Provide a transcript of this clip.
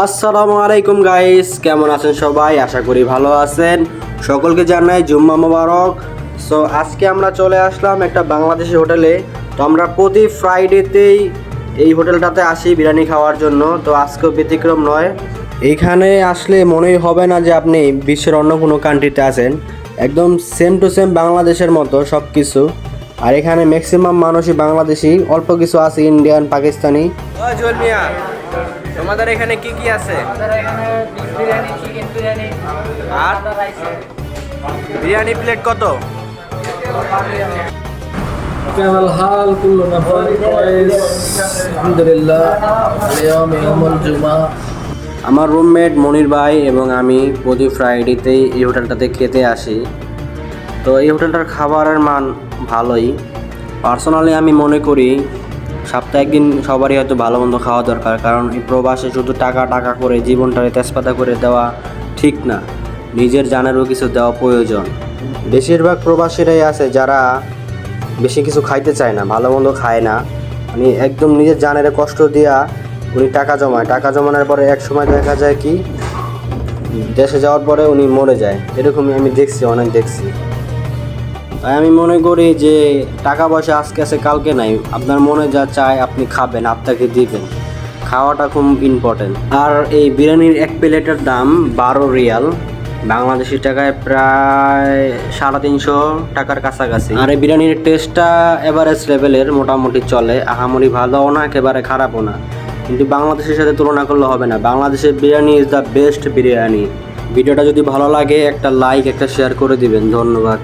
আসসালামু আলাইকুম গাইস কেমন আছেন সবাই? আশা করি ভালো আছেন। সকলকে জানাই জুম্মা মোবারক। সো আজকে আমরা চলে আসলাম একটা বাংলাদেশি হোটেলে। তো আমরা প্রতি ফ্রাইডেতেই এই হোটেলটাতে আসি বিরিয়ানি খাওয়ার জন্য। তো আজকেও ব্যতিক্রম নয়। এইখানে আসলে মনেই হবে না যে আপনি বিশ্বের অন্য কোনো কান্ট্রিতে আছেন। একদম সেম টু সেম বাংলাদেশের মতো সব কিছু আর এখানে ম্যাক্সিমাম মানুষই বাংলাদেশি। অল্প কিছু আছে ইন্ডিয়ান পাকিস্তানি তোমাদের এখানে কি কি আছে আমাদের এখানে বিফ বিরিয়ানি চিকেন বিরিয়ানি আর রাইস বিরিয়ানি প্লেট কত كان الحال كلنا كويس الحمد لله اليوم يوم الجمعة আমার রুমমেট মনির ভাই এবং আমি প্রতি ফ্রাইডেতেই এই হোটেলটাতে খেতে আসি তো এই হোটেলটার খাবারের মান ভালোই পার্সোনালি আমি মনে করি সপ্তাহে একদিন সবারই হয়তো ভালো মন্দ খাওয়া দরকার, কারণ এই প্রবাসে শুধু টাকা টাকা করে জীবনটারে তেজপাতা করে দেওয়া ঠিক না। নিজের জানেরও কিছু দেওয়া প্রয়োজন। বেশিরভাগ প্রবাসীরাই আছে যারা বেশি কিছু খাইতে চায় না, ভালো মন্দ খায় না। মানে একদম নিজের জানের কষ্ট দিয়া উনি টাকা জমায়। টাকা জমানোর পরে এক সময় দেখা যায় কি, দেশে যাওয়ার পরে উনি মরে যায়। এরকমই আমি দেখছি, অনেক দেখছি। তাই আমি মনে করি যে টাকা পয়সা আজকে আছে, কালকে নাই। আপনার মনে যা চায় আপনি খাবেন, আপনাকে দিবেন। খাওয়াটা খুব ইম্পর্টেন্ট আর এই বিরিয়ানির এক প্লেটের দাম বারো রিয়াল, বাংলাদেশি টাকায় প্রায় সাড়ে তিনশো টাকার কাছাকাছি। আর এই বিরিয়ানির টেস্টটা এভারেজ লেভেলের মোটামুটি চলে। আহামরি ভালোও না, একেবারে খারাপও না। কিন্তু বাংলাদেশের সাথে তুলনা করলে হবে না। বাংলাদেশের biryani is the best biryani. ভিডিওটা যদি ভালো লাগে, একটা লাইক একটা শেয়ার করে দিবেন। ধন্যবাদ।